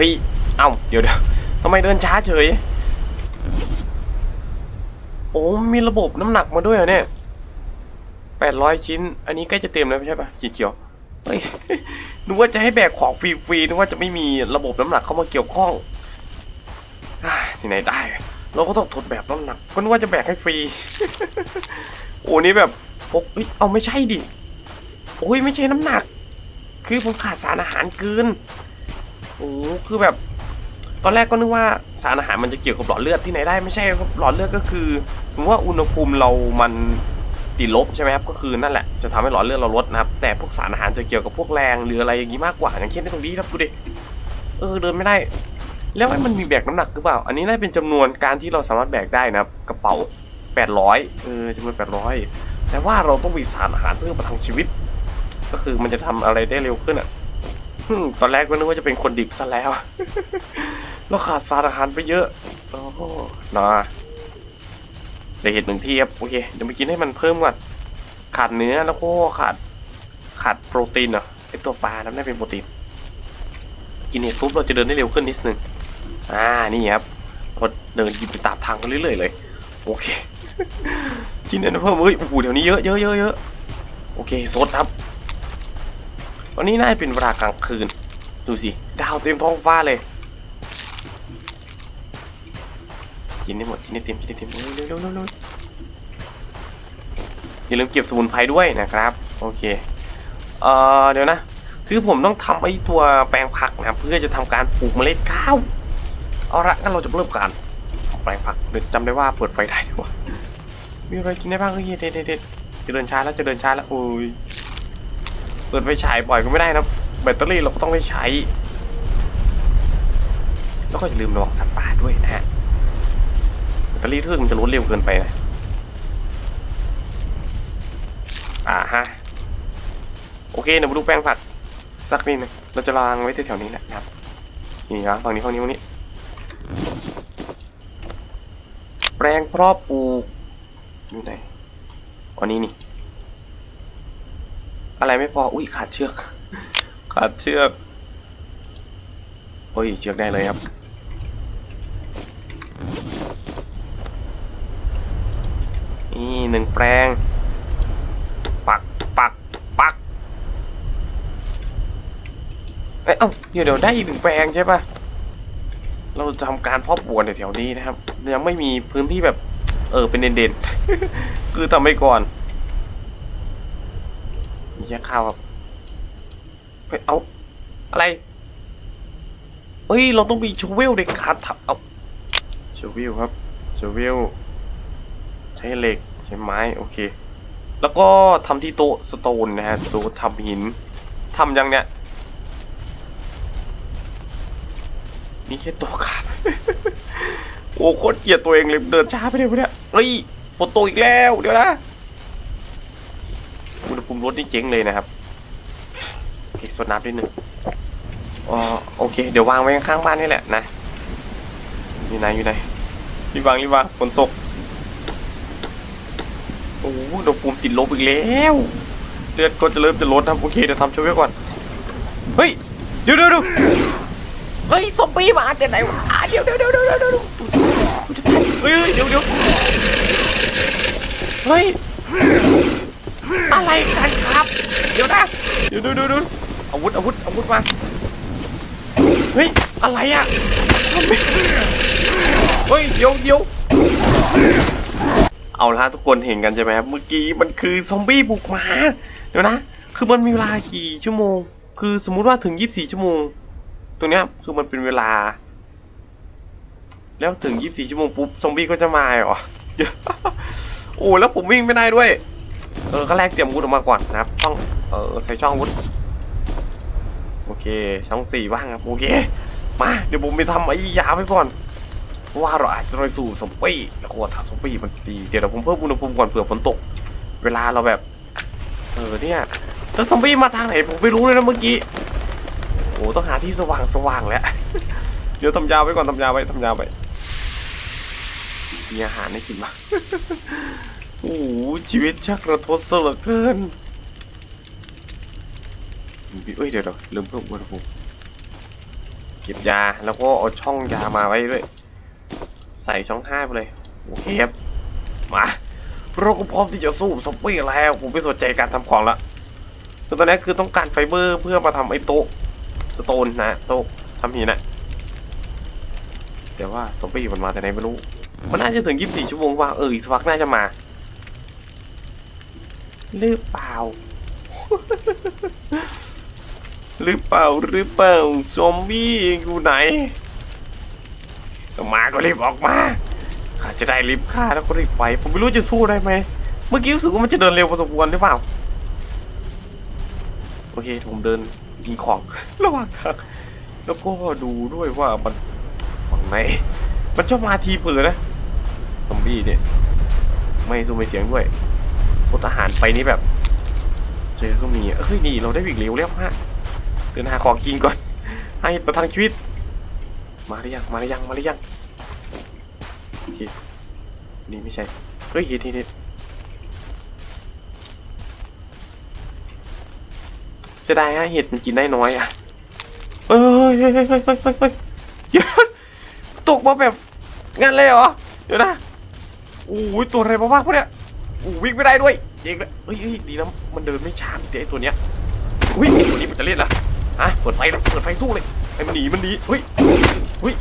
ฮ้ย เอ้า เดี๋ยวเดี๋ยวทำไมเดินช้าเฉย โอ้มีระบบน้ำหนักมาด้วยเหรอเนี่ยแปดร้อยชิ้น อันนี้ใกล้จะเต็มแล้วใช่ปะขีเขียวเฮ้ยนึกว่าจะให้แบกของฟรีๆนึกว่าจะไม่มีระบบน้ำหนักเข้ามาเกี่ยวข้องที่ไหนได้ เราก็ต้องทดแบบน้ำหนักก็นึกว่าจะแบกให้ฟรี โอ้นี่แบบพกเอ้ยเอาไม่ใช่ดิ โอ้ยไม่ใช่น้ำหนัก คือผมขาดสารอาหารเกิน โอ้คือแบบ ตอนแรกก็นึกว่าสารอาหารมันจะเกี่ยวกับหลอดเลือดที่ไหนได้ไม่ใช่ครับหลอดเลือดก็คือ สมมติว่าอุณหภูมิเรามันติดลบใช่ไหมครับก็คือนั่นแหละจะทำให้หลอดเลือดเราลดนะครับ แต่พวกสารอาหารจะเกี่ยวกับพวกแรงหรืออะไรอย่างนี้มากกว่าอย่างเช่นในตรงนี้ครับดูดิเออเดินไม่ได้ แล้วไอ้มันมีแบกน้ำหนักหรือเปล่า อันนี้น่าเป็นจำนวนการที่เราสามารถแบกได้นะครับกระเป๋า 800เออจำนวน800แต่ว่าเราต้องมีสารอาหารเพื่อประทังชีวิต ก็คือมันจะทำอะไรได้เร็วขึ้นอะ ตอนแรกก็นึกว่าจะเป็นคนดิบซะแล้ว เราขาดสารอาหารไปเยอะ โอ้โหนะได้เห็นหนึ่งที่ครับโอเค เดี๋ยวไปกินให้มันเพิ่มก่อน ขาดเนื้อแล้วก็ขาด ขาดโปรตีนเหรอไอตัวปลานั้นได้เป็นโปรตีน กินเห็ดปุ๊บเราจะเดินได้เร็วขึ้นนิดนึง อ่า นี่ครับพอเดินยิบไปตามทางกันเรื่อยๆเลย โอเค กินเนื้อเพิ่มเฮ้ย โอ้โหเดี๋ยวนี้เยอะเยอะเยอะเยอะโอเค สดครับ ตอนนี้น่าจะเป็นเวลากลางคืน ดูสิ ดาวเต็มท้องฟ้าเลย กินได้หมด กินได้เต็ม กินได้เต็มเร็วเร็วเร็วเร็วอย่าลืมเก็บสมุนไพรด้วยนะครับ โอเค เอ่อ เดี๋ยวนะ คือผมต้องทำไอ้ตัวแปลงผักนะ เพื่อจะทำการปลูกเมล็ดข้าว เอาละงั้นเราจะเริ่มการแปลงผักเดี๋ยวจำได้ว่าเปิดไฟได้ด้วยมีอะไรกินได้บ้างเฮ้ยเด็ดเด็ดเด็ดจะเดินช้าแล้วจะเดินช้าแล้วโอ้ย เปิดไฟฉายบ่อยก็ไม่ได้นะแบตเตอรี่เราก็ต้องไปใช้ แล้วก็อย่าลืมระวังสัตว์ป่าด้วยนะฮะแบตเตอรี่ทึ่งมันจะลดเร็วเกินไปนะอ่าฮะโอเคเดี๋ยวมาดูแปลงผักสักนิดนึงเราจะวางไว้แถวๆนี้แหละนะครับนี่ครับฝั่งนี้ฝั่งนี้ฝั่งนี้ แปลงเพราะปลูกอยู่ไหนอันนี้นี่ อะไรไม่พอ อุ้ยขาดเชือก ขาดเชือก โอ้ยเชือกได้เลยครับ นี่หนึ่งแปลง ปัก ปัก ปัก เอ้ย เอ้า เดี๋ยวเดี๋ยวได้อีกหนึ่งแปลงใช่ปะเราจะทำการเพาะปลูกในแถวนี้นะครับ ยังไม่มีพื้นที่แบบ เออ เป็นเด่นๆ คือทำไปก่อน มีแค่ข้าวครับเฮ้ยเอาอะไรเฮ้ย เราต้องมีชูเวลเด็กาดทับเอาชูเวลครับชูเวลใช้เหล็กใช้ไม้โอเค แล้วก็ทำที่โต๊ะสโตนนะฮะโต๊ะทำหินทำยังเนี่ยนี่แค่ตัวขาโอ้โคตรเกลียดตัวเองเลยเดินช้าไปเลยพวกเนี้ยเฮ้ยฝนตกอีกแล้วเดี๋ยวนะ อุมิลดนี่เจ๊งเลยนะครับโอเคสดน้ำนิดนึงอ๋อโอเค เดี๋ยววางไว้ข้างบ้านนี่แหละนะอยู่ไหนอยู่ไหนรีบวางรีบวางฝนตกโอ้โหอุณหภูมิติดลบอีกแล้วเลือดก็จะเริ่มจะลดนะโอเคเดี๋ยวทำช่วยก่อนเฮ้ยเดี๋ยวเดี๋ยวเดี๋ยวเฮ้ยซอมบี้มาจากไหนวะเดี๋ยวเดี๋ยวเดี๋ยวเดี๋ยวเดี๋ยวเฮ้ยเดี๋ยวเดี๋ยวเฮ้ย อะไรกันครับ เดี๋ยวนะเดี๋ยวเดี๋ยวเดี๋ยวเดี๋ยวอาวุธอาวุธอาวุธมา เฮ้ย อะไรอะทำไมเฮ้ย เดี๋ยวเดี๋ยวเอาละทุกคนเห็นกันใช่ไหมครับ เมื่อกี้มันคือซอมบี้บุกมา เดี๋ยวนะ คือมันมีเวลากี่ชั่วโมง คือสมมุติว่าถึง 24 ชั่วโมง ตรงเนี้ยคือมันเป็นเวลา แล้วถึง 24 ชั่วโมงปุ๊บ ซอมบี้ก็จะมาเหรอ โอ้ แล้วผมวิ่งไม่ได้ด้วย เออก็แรกเตรียมวุธออกมาก่อนนะครับ ช่อง เออใส่ช่องวุธโอเค ช่องสี่ว่างครับโอเค มา เดี๋ยวผมไปทำไอ้ยาไว้ก่อน เพราะว่าเราอาจจะไปสู่ซอมบี้แล้วก็ถ้าซอมบี้มันตีเดี๋ยวผมเพิ่มอุณหภูมิก่อนเผื่อฝนตก เวลาเราแบบ เออเนี่ยแล้วซอมบี้มาทางไหนผมไม่รู้เลยนะเมื่อกี้ โอ้ต้องหาที่สว่างสว่างแล้ว เดี๋ยวทำยาไว้ก่อนทำยาไว้ทำยาไว้มีอาหารให้กินมา โอ้โหชีวิตชักระทศเหลือเกินเอ้ยเดี๋ยวเดี๋ยวลืมเพิ่มอุณหภูมิเก็บยาแล้วก็เอาช่องยามาไว้ด้วย ใส่ช่องห้าไปเลยโอเคครับมาเราก็พร้อมที่จะสู้ซอมบี้แล้วผมไม่สนใจการทำของละคือตอนนี้คือต้องการไฟเบอร์เพื่อมาทำไอ้โต๊ะสโตนนะโต๊ะทำหินนะแต่ว่าซอมบี้มันมาแต่ไหนไม่รู้มันน่าจะถึง 24 ชั่วโมงว่าเออสักพักน่าจะมา หรือเปล่า หรือเปล่าหรือเปล่าซอมบี้อยู่ไหนมาก็รีบออกมาข้าจะได้รีบฆ่าแล้วก็รีบไป ผมไม่รู้จะสู้ได้ไหม เมื่อกี้รู้สึกว่ามันจะเดินเร็วพอสมควรหรือเปล่า โอเคผมเดินยิงของระหว่างทางแล้วก็ดูด้วยว่ามันฝั่งไหน มันชอบมาทีเผือนะซอมบี้เนี่ย ไม่สู้ไม่เสียงด้วย สดอาหารไปนี่แบบ เจอก็มีเอ้ยนี่เราได้วิ่งเร็วแล้วฮะเดินหาของกินก่อน ให้ประทังชีวิต มาหรือยังมาหรือยังมาหรือยังโอเคนี่ไม่ใช่เฮ้ยเห็ดเห็ดเห็ดเสียดายฮะเห็ดมันกินได้น้อยอะเฮ้ยเฮ้ยเฮ้ยเฮ้ยเฮ้ยเฮ้ยเฮ้ยเดี๋ยวตกมาแบบงั้นเลยเหรอ เดี๋ยวนะโอ้ยตัวอะไรมาบ้าพวกเนี้ย อ้วิ่งไม่ได้ด้วยเจ๊งเลยเฮ้ยเฮ้ยดีนะมันเดินไม่ช้าเดี๋ยวไอ้ตัวเนี้ยอุ้ยไอ้ตัวนี้มันจะเล่นเหรอฮะเปิดไฟเลยเปิดไฟสู้เลยไอ้มันหนีมันหนีเฮ้ยเฮ้ย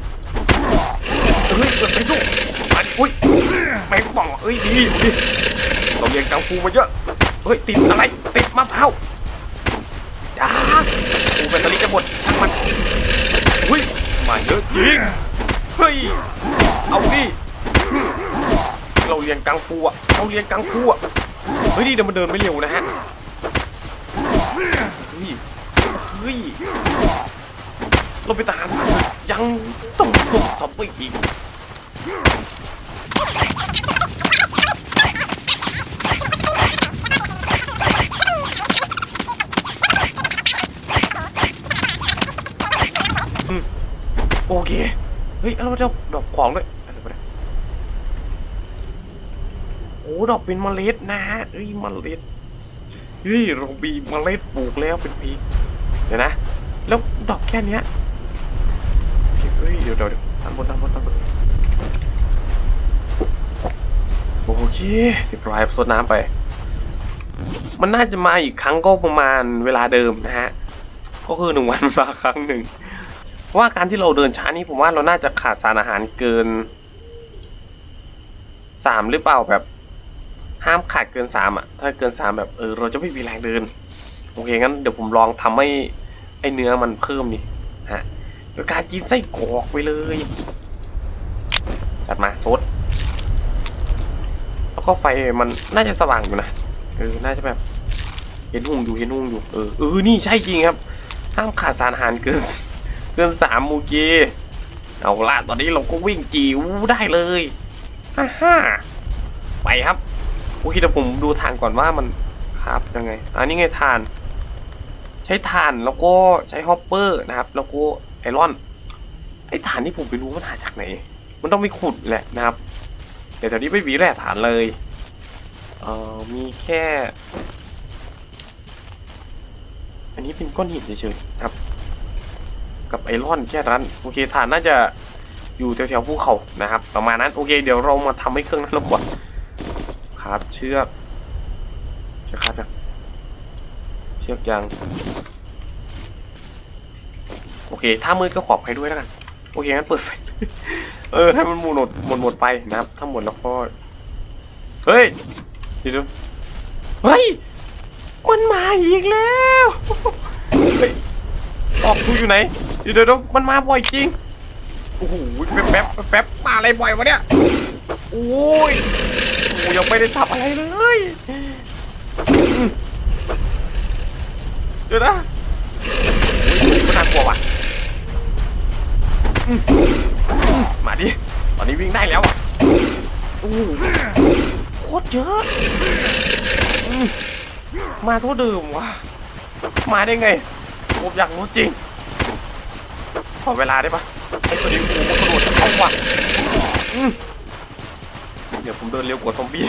เฮ้ยเปิดไฟสู้มาดิอุ้ยแม่งป่องเอ้ยดีดีเราเรียนกังฟูมาเยอะเฮ้ยติดอะไรติดมะพร้าวจ้ากูแบตเตอรี่จะหมดช่างมันเฮ้ยมาเยอะจริงเฮ้ยเอาดิ เราเรียนกังฟูอะเราเรียนกังฟูอะเฮ้ยดีเดี๋ยวมันเดินไม่เร็วนะฮะเฮ้ยเฮ้ยเราไปตามยังต้องส่งซอบี้อีกโอเค เฮ้ยเราจะดอกของด้วยอะไรวะเนี่ยโอ้ดอกเป็นเมล็ดนะฮะเฮ้ยเมล็ดเฮ้ยเรามีเมล็ดปลูกแล้วเป็นปีเดี๋ยวนะ แล้วดอกแค่เนี้ยเฮ้ยเดี๋ยวเดี๋ยวเดี๋ยวด้านบนด้านบนด้านบนโอเคเรียบร้อยครับสดน้ำไป มันน่าจะมาอีกครั้งก็ประมาณเวลาเดิมนะฮะ ก็คือหนึ่งวันมาครั้งหนึ่งเพราะว่าการที่เราเดินช้านี้ผมว่าเราน่าจะขาดสารอาหารเกินสามหรือเปล่าแบบ ห้ามขาดเกินสามอะ ถ้าเกินสามแบบเออเราจะไม่มีแรงเดิน โอเคงั้นเดี๋ยวผมลองทำให้ไอเนื้อมันเพิ่มนี่ฮะโดยการกินไส้กรอกไปเลยจัดมาซดแล้วก็ไฟมันน่าจะสว่างอยู่นะเออน่าจะแบบ เห็นหุ่งอยู่เห็นหุ่งอยู่เออเออนี่ใช่จริงครับห้ามขาดสารอาหารเกินเกินสามมูเกเอาละตอนนี้เราก็วิ่งจิ๋วได้เลยฮ่าฮ่าไปครับ โอเคเดี๋ยวผมดูทางก่อนว่ามันครับยังไงอันนี้ไงทาน ใช้ถ่านแล้วก็ใช้ฮอปเปอร์นะครับ แล้วก็ไอรอนไอถ่านที่ผมไปรู้มันหาจากไหน มันต้องไปขุดแหละนะครับแต่แถวนี้ไม่มีแร่ถ่านเลยเอ่อมีแค่ อันนี้เป็นก้อนหินเฉยๆครับ กับไอรอนแค่นั้นโอเคถ่านน่าจะอยู่แถวๆภูเขานะครับ ประมาณนั้นโอเค เดี๋ยวเรามาทำให้เครื่องนั้นลงก่อน ครับเชือกเชือกครับนะเชือกยางโอเค ถ้ามืดก็ขอบให้ด้วยแล้วกัน โอเคงั้นเปิดไฟ เออ ให้มันหมดหมดหมดหมดไปนะครับ ถ้าหมดแล้วก็ เฮ้ยดี๋ยวเฮ้ย มันมาอีกแล้วเฮ้ยออกดูอยู่ไหนเดี๋ยวเดี๋ยวมันมาบ่อยจริง โอ้โห แป๊บแป๊บแป๊บมาอะไรบ่อยวะเนี่ย โอ้ย โอ้ยังไม่ได้ทำอะไรเลยเดี๋ยวนะมันน่ากลัวว่ะอืมอืมมาดิ ตอนนี้วิ่งได้แล้วอะโอ้โหโคตรเยอะอืมมาเท่าเดิมว่ะมาได้ไง ผมอยากรู้จริง ขอเวลาได้ปะไอ้ตัวนี้กูมันกระโดดเข้าว่ะอืม เดี๋ยวผมเดินเร็วกว่าซอมบี้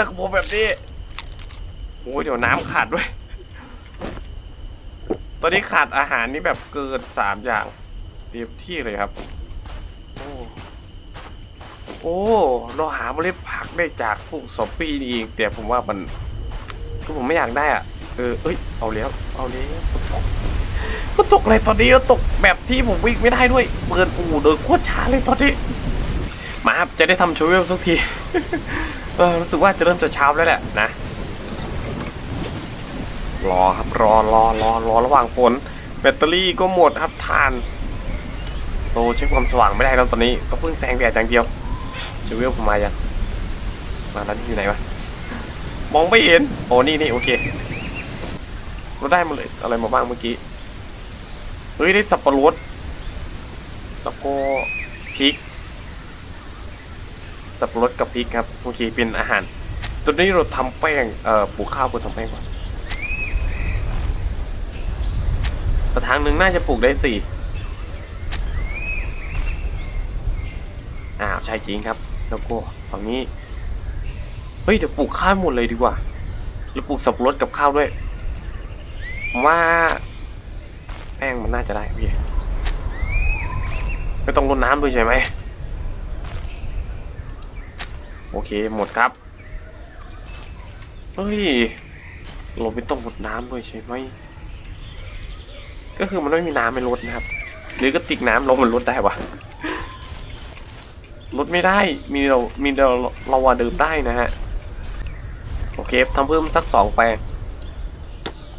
ทำไมเจอกับผมแบบนี้โอ้ยเดี๋ยวน้ำขาดด้วย ตอนนี้ขาดอาหารนี่แบบเกินสามอย่างเต็มที่เลยครับ โอ้โอ้เราหาเมล็ดผักได้จากพวกซอมบี้นี่เองแต่ผมว่ามันคือผมไม่อยากได้อะเออเอ้ยเอาแล้วเอาแล้วมันตกอะไรตอนนี้แล้วตกแบบที่ผมวิ่งไม่ได้ด้วยเปิดอู่เดินโคตรช้าเลยตอนนี้มาครับจะได้ทำโชว์เวลสักที เออรู้สึกว่าจะเริ่มจะเช้าแล้วแหละนะ รอครับรอรอรอรอระหว่างฝนแบตเตอรี่ก็หมดครับทานโตเช็คความสว่างไม่ได้แล้วตอนนี้ต้องพึ่งแสงแดดอย่างเดียวจะเวลผมมายังมาแล้วนี่อยู่ไหนวะมองไม่เห็นโอ้นี่นี่โอเคเราได้มาเลยอะไรมาบ้างเมื่อกี้เฮ้ยได้สับปะรดแล้วก็พริก สับปะรดกับพริกครับโอเคเป็นอาหารตอนนี้เราทำแป้งเอ่อปลูกข้าวเพื่อทำแป้งก่อนกระถางหนึ่งน่าจะปลูกได้สี่อ้าวใช่จริงครับ แล้วก็ฝั่งนี้เฮ้ยเดี๋ยวปลูกข้าวหมดเลยดีกว่าแล้วปลูกสับปะรดกับข้าวด้วยผมว่าแป้งมันน่าจะได้พี่ไม่ต้องรดน้ำด้วยใช่ไหม โอเคหมดครับ เฮ้ยราไม่ต้องรดน้ำด้วยใช่ไหม ก็คือมันไม่มีน้ำไม่ลดนะครับ หรือก็ติกน้ำลงมันลดได้วะลดไม่ได้ มีเรา มีเราเราว่าดื่มได้นะฮะ โอเคทำเพิ่มสักสองแปลง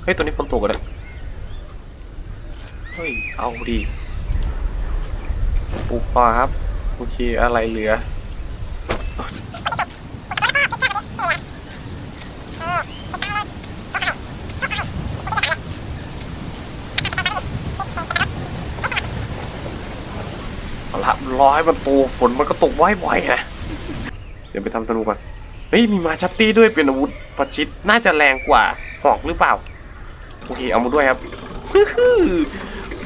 เฮ้ย ตัวนี้ฝนตกเลยเฮ้ย เอาดีปลูกต่อครับ โอเค อะไรเหลือ เอาละ รอให้มันโตฝนมันก็ตกบ่อยๆนะเดี๋ยวไปทำธนูก่อนเฮ้ยมีมาชัตตี้ด้วยเป็นอาวุธประชิดน่าจะแรงกว่าหอกหรือเปล่าโอเคเอามาด้วยครับ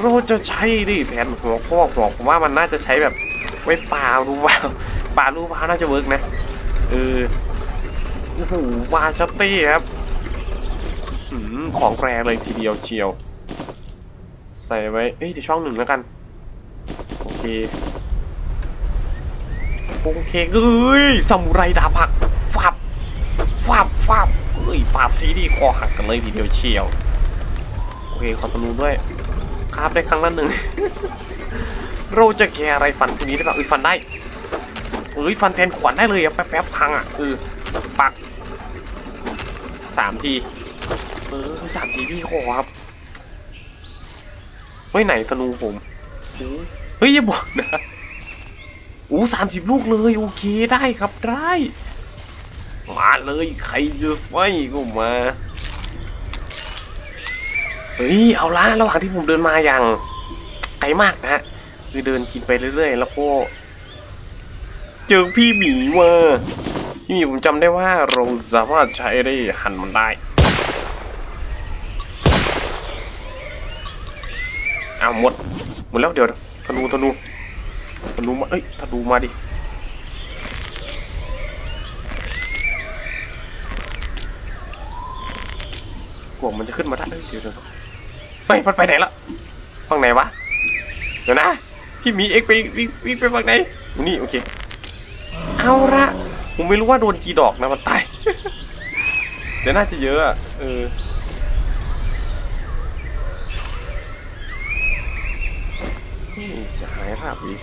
เราจะใช้ดิแทนหัวพวกหัวผมว่ามันน่าจะใช้แบบไว้ปลาลูกว่าปลาลูกว่าน่าจะเวิร์กนะเออโอ้โหมาชัตตี้ครับอของแรงเลยทีเดียวเชียว ใส่ไว้เอ้ยเดี๋ยวช่องหนึ่งแล้วกัน โอเค โอเคเอ้ยซามูไรดาบหักฟับฟับฟับเอ้ยปาบทีดีคอหักกันเลยทีเดียวเชียว โอเคขอตนูด้วยคาบได้ครั้งละหนึ่งเราจะแกอะไรฟันทีนี้ได้ปะเอ้ยฟันได้เอ้ยฟันแทนขวานได้เลยอะแป๊บๆพังอะเออปักสามทีเออสามทีพี่ขอครับไว้ไหนธนูผมเฮ้ยอย่าบอกนะ อู้สามสิบลูกเลยโอเคได้ครับได้มาเลยใครจะไฟก็มาเฮ้ยเอาละระหว่างที่ผมเดินมาอย่างไกลมากนะฮะคือเดินกินไปเรื่อยๆ แล้วก็เจอพี่หมีมาพี่หมีผมจำได้ว่าเราสามารถใช้ได้หันมันได้ เอาหมดหมดแล้วเดี๋ยวธนูธนู ธนูมาเอ้ยธนูมาดิกลัวมันจะขึ้นมาได้เอ้ยเดี๋ยวเดี๋ยวไปมันไปไหนละฝั่งไหนวะ เดี๋ยวนะ พี่หมีเอ็กไปวิ่งวิ่งไปฝั่งไหนอยู่นี่โอเค เอาละผมไม่รู้ว่าโดนกี่ดอกนะมันตาย เดี๋ยวน่าจะเยอะอะเออนี่เสียหายราบอีก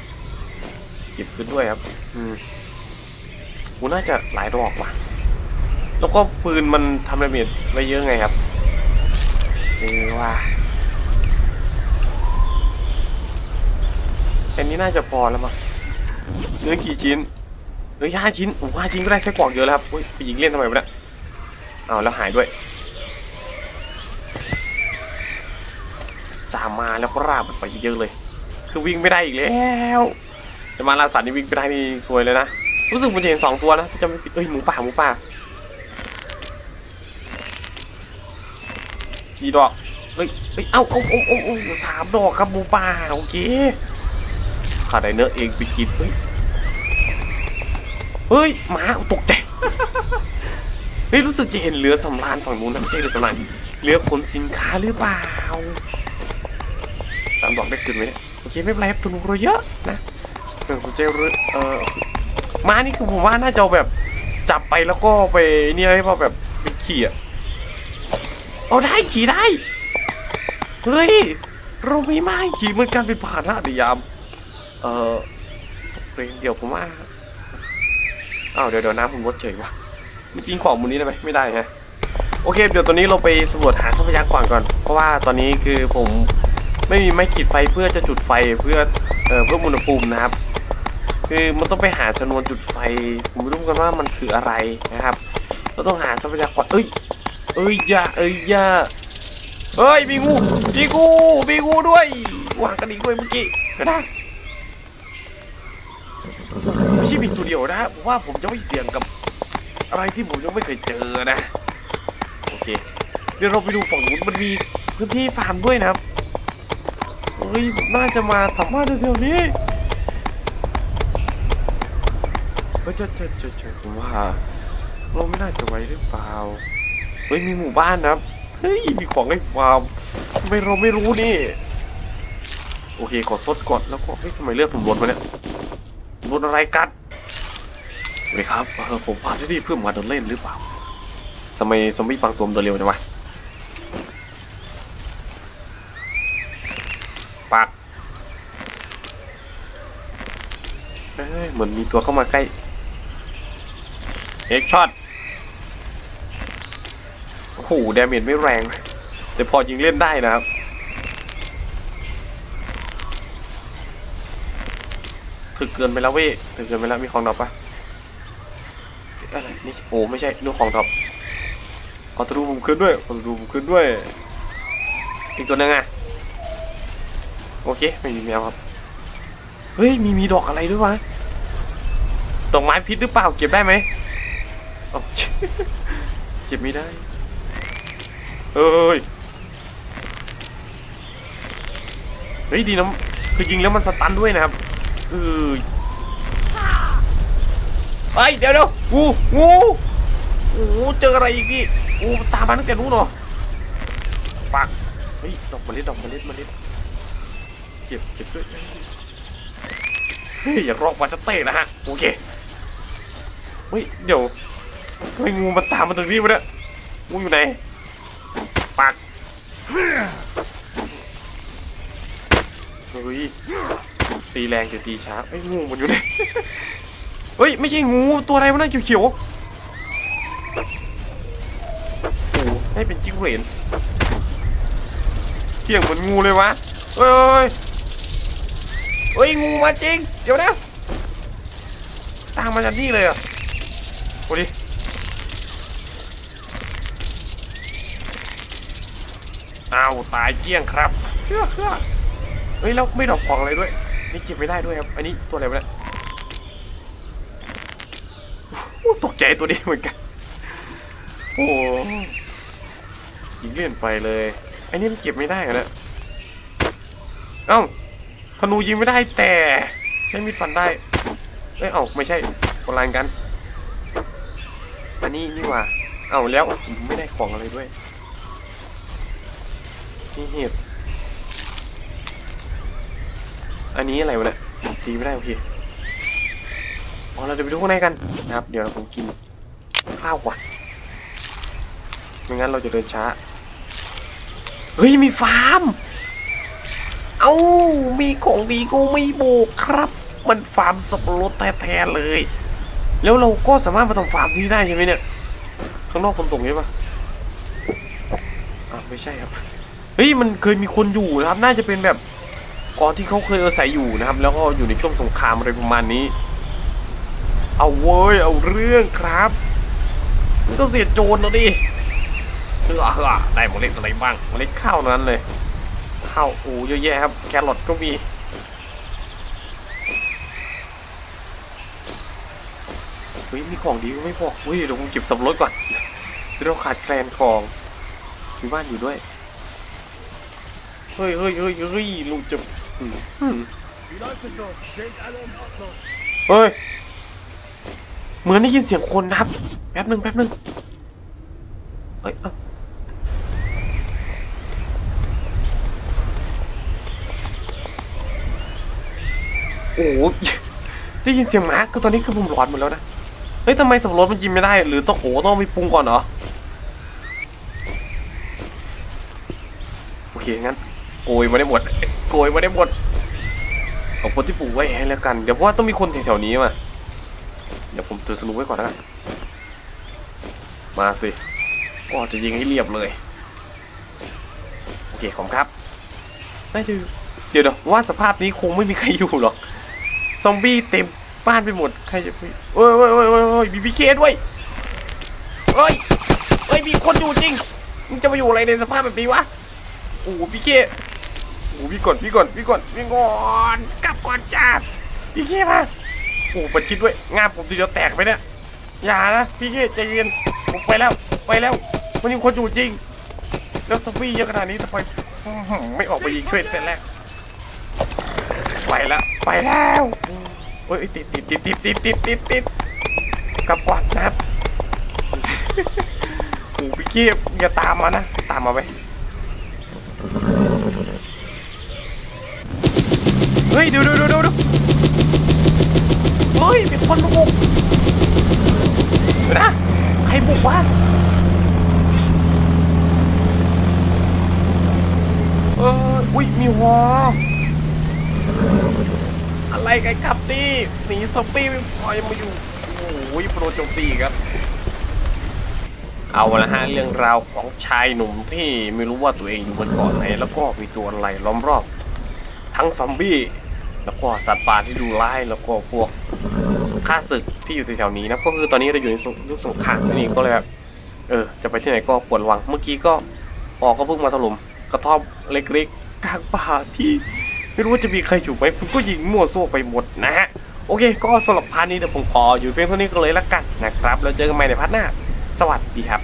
เก็บขึ้นด้วยครับ อืมกูน่าจะหลายดอกว่ะ แล้วก็ปืนมันทำดาเมจไว้เยอะไงครับเออว่าอันนี้น่าจะพอแล้วมั้งเนื้อกี่ชิ้นเนื้อห้าชิ้นโอ้ห้าชิ้นก็ได้ไส้กรอกเยอะแล้วครับอุ้ยไปยิงเล่นทำไมวะเนี่ยอ้าวแล้วหายด้วย สามมาแล้วก็ราบมันไปเยอะเลย คือวิ่งไม่ได้อีกแล้ว จะมาลาสันนี่วิ่งไม่ได้นี่ซวยเลยนะ รู้สึกมันจะเห็นสองตัวนะจะไม่ผิดเอ้ยหมูป่าหมูป่ากี่ดอกเฮ้ยเฮ้ยเอ้าเอ้าเอ้าเอ้าเอ้าสามดอกครับหมูป่าโอเคขาดไดเนื้อเองไปกินเฮ้ยเฮ้ยหมาตกใจเฮ้ยรู้สึกจะเห็นเรือสำราญฝั่งนู้นนะไม่ใช่เรือสำราญเรือขนสินค้าหรือเปล่าสามดอกได้ขึ้นไหมเนี่ยโอเคไม่เป็นไรครับทุนเราเยอะนะ เรื่องของเจรเออม้านี่คือผมว่าน่าจะเอาแบบจับไปแล้วก็ไปเนี่ยให้พอแบบเป็นขี่อะเอาได้ขี่ได้ เฮ้ยเรามีม้ขี่เหมือนกันเป็นผ่านละในยาม เออเพลงเดี๋ยวผมว่าอ้าวเดี๋ยวเดี๋ยวน้ำผมลดเฉยวะไม่กินของมูลนี้ได้ไหมไม่ได้ฮะโอเค เดี๋ยวตอนนี้เราไปสำรวจหาทรัพยากรก่อน เพราะว่าตอนนี้คือผมไม่มีไม้ขีดไฟเพื่อจะจุดไฟเพื่อเอ่อเพิ่มอุณหภูมินะครับ คือมันต้องไปหาชนวนจุดไฟ ผมไม่รู้เหมือนกันว่ามันคืออะไรนะครับเราต้องหาทรัพยากรเอ้ย เอ้ยอย่าเอ้ยอย่าเฮ้ยมีงูมีงูมีงูด้วยวางกระดิ่งด้วยเมื่อกี้ก็ได้ไม่ใช่มีตัวเดียวนะผมว่าผมจะไม่เสี่ยงกับ อะไรที่ผมยังไม่เคยเจอนะโอเคเดี๋ยวเราไปดูฝั่งนู้นมันมีพื้นที่ฟาร์มด้วยนะครับเฮ้ยผมน่าจะมาทำบ้านแถวๆนี้ เฮ้ยเจอเจอเจอเจอผมว่าเราไม่น่าจะไว้หรือเปล่า เฮ้ยมีหมู่บ้านนะเฮ้ยมีของให้ฟามทำไมเราไม่รู้นี่ โอเคขอซดก่อนแล้วก็เฮ้ยทำไมเลือดผมลดมาเนี่ยลดอะไรกัดสวัสดีครับเออผมพาที่นี่เพื่อมาเดินเล่นหรือเปล่าทำไมซอมบี้บางตัวมันเดินเร็วจังวะปักเอ้ยเหมือนมีตัวเข้ามาใกล้ เอ็กช็อตโอ้โหดาเมจไม่แรง แต่พอยิงเล่นได้นะครับ ถึกเกินไปแล้วเว้ยถึกเกินไปแล้วมีของดรอปปะอะไรนี่โอ้ไม่ใช่นู่ของดรอปขอตรูผมขึ้นด้วยขอตรูผมขึ้นด้วยอีกตัวหนึงอะโอเคไม่มีแมวครับเฮ้ยมีมีดอกอะไรด้วยวะดอกไม้พิษหรือเปล่าเก็บได้ไหม อ๋อเก็บไม่ได้ เอ้ย เฮ้ยดีนะคือยิงแล้วมันสตันด้วยนะครับเออเฮ้เดี๋ยวเดี๋ยวงูงูโอ้เจออะไรอีกนี่โอ้ตามมาตั้งแต่นู้นเหรอปักเฮ้ยดอกมะลิดอกมะลิมะลิเก็บเก็บด้วยเฮ้ยอย่ารอกว่าจะเตะนะฮะโอเคเฮ้ยเดี๋ยว ทำไมงูมันตามมาถึงนี่วะเนี่ยงูอยู่ไหนปักเฮ้ยตีแรงจะตีช้าไอ้งูมันอยู่ไหนเฮ้ยไม่ใช่งูตัวอะไรวะนั่นเขียวๆโอ้ให้เป็นจิ้งเหรนเที่ยงเหมือนงูเลยวะเฮ้ยเฮ้ยงูมาจริง เดี๋ยวนะตามมาจากนี่เลยอะโอ้ดิ อ้าวตายเกลี้ยงครับเฮ้ยแล้วไม่ดอกของอะไรด้วย นี่เก็บไม่ได้ด้วยครับ อันนี้ตัวอะไรวะเนี่ยโอ้ตกใจตัวนี้เหมือนกัน โอ้ยิงเลื่อนไปเลย อันนี้มันเก็บไม่ได้เหรอเนี่ยเอ้าธนูยิงไม่ได้แต่ ใช้มีดฟันได้ เอ้ยเอ้าไม่ใช่คนละอันกัน อันนี้นี่ว่า เอ้าแล้วไม่ได้ของอะไรด้วย นี่เห็ด อันนี้อะไรวะเนี่ยตีไม่ได้โอเคอ๋อเราจะไปดูข้างในกันนะครับ เดี๋ยวผมกินข้าวก่อนไม่งั้นเราจะเดินช้า เฮ้ย มีฟาร์ม เอ้า มีของดีกูไม่บกครับ มันฟาร์มสับปะรดแท้ๆเลย แล้วเราก็สามารถมาทำฟาร์มที่นี่ได้ใช่ไหมเนี่ย ข้างนอกคนตกใช่ปะอ่าไม่ใช่ครับ เฮ้ยมันเคยมีคนอยู่นะครับ น่าจะเป็นแบบก่อนที่เขาเคยอาศัยอยู่นะครับ แล้วก็อยู่ในช่วงสงครามอะไรประมาณนี้ เอาเว้ยเอาเรื่องครับมันก็เสียโจรแล้วดิเฮ้อเฮ้อได้เมล็ดอะไรบ้างเมล็ดข้าวนั้นเลยข้าวโอ้เยอะแยะครับ แครอทก็มีเฮ้ยมีของดีก็ไม่พอเฮ้ยเดี๋ยวผมเก็บสับรถก่อนเดี๋ยวเราขาดแคลนของมีบ้านอยู่ด้วย เฮ้ยเฮ้ยเฮ้ยเฮ้ยลุงจะเฮ้ย เหมือนได้ยินเสียงคนนะครับ แป๊บหนึ่งแป๊บหนึ่งเฮ้ยเอ้าโอ้โหได้ยินเสียงหมาคือตอนนี้คือผมหลอนหมดแล้วนะ เฮ้ยทำไมสับปะรดมันกินไม่ได้ หรือต้องโหต้องมีปรุงก่อนเหรอ โอเคงั้น โกยมาได้หมดโกยมาได้หมดเอาคนที่ปลูกไว้ให้แล้วกัน เดี๋ยวเพราะว่าต้องมีคนแถวๆนี้มาเดี๋ยวผมถือธนูไว้ก่อนแล้วกันมาสิก็จะยิงให้เรียบเลยโอเคขอบครับน่าจะเดี๋ยวเดี๋ยวว่าสภาพนี้คงไม่มีใครอยู่หรอกซอมบี้เต็มบ้านไปหมดใครจะไปเอ้ยเอ้ยเอ้ยเอ้ยมีพีเคด้วยเฮ้ยเฮ้ยมีคนอยู่จริงมึงจะมาอยู่อะไรในสภาพแบบนี้วะโอ้พีเค โอ้โหพี่ก่อนพี่ก่อนพี่ก่อนพี่ก่อนกลับก่อนจ้าพี่เคมาโอ้ประชิดด้วยงานผมทีเดียวแตกไปเนี่ยอย่านะพี่เคใจเย็นผมไปแล้วไปแล้วมันยังคนอยู่จริง แล้วซอฟฟี่เยอะขนาดนี้ทำไมไม่ออกไปยิงช่วยแต่แรกไปแล้วไปแล้วโอ้ยติดติดติดติดติดติดติดติดกลับก่อนนะครับโอ้พี่กี้อย่าตามมานะตามมาไป เฮ้ยดูดูดูดูดูเฮ้ยมีคนมาบุกนะใครบุกวะเอออุ้ยมีวออะไรกันครับนี่หนีซอมบี้ไม่พอยังมาอยู่โอ้ยโปรโจมตีครับเอาละฮะเรื่องราวของชายหนุ่มที่ไม่รู้ว่าตัวเองอยู่บนเกาะไหนแล้วก็มีตัวอะไรล้อมรอบ ทั้งซอมบี้ แล้วก็สัตว์ป่าที่ดูร้ายแล้วก็พวกข้าศึกที่อยู่แถวๆนี้นะก็คือตอนนี้เราอยู่ในยุคสงครามนั่ก็เลยแบบเออจะไปที่ไหนก็ควรระวังเมื่อกี้ก็ออกก็เพิ่งมาถล่มกระท่อมเล็กๆกลางป่าที่ไม่รู้ว่าจะมีใครอยู่ไหมผมก็ยิงมั่วซั่วไปหมดนะฮะโอเค ก็สำหรับพาร์ทนี้เดี๋ยวผมขออยู่เพียงเท่านี้ก็เลยละกันนะครับ แล้วเจอกันใหม่ในพาร์ทหน้า สวัสดีครับ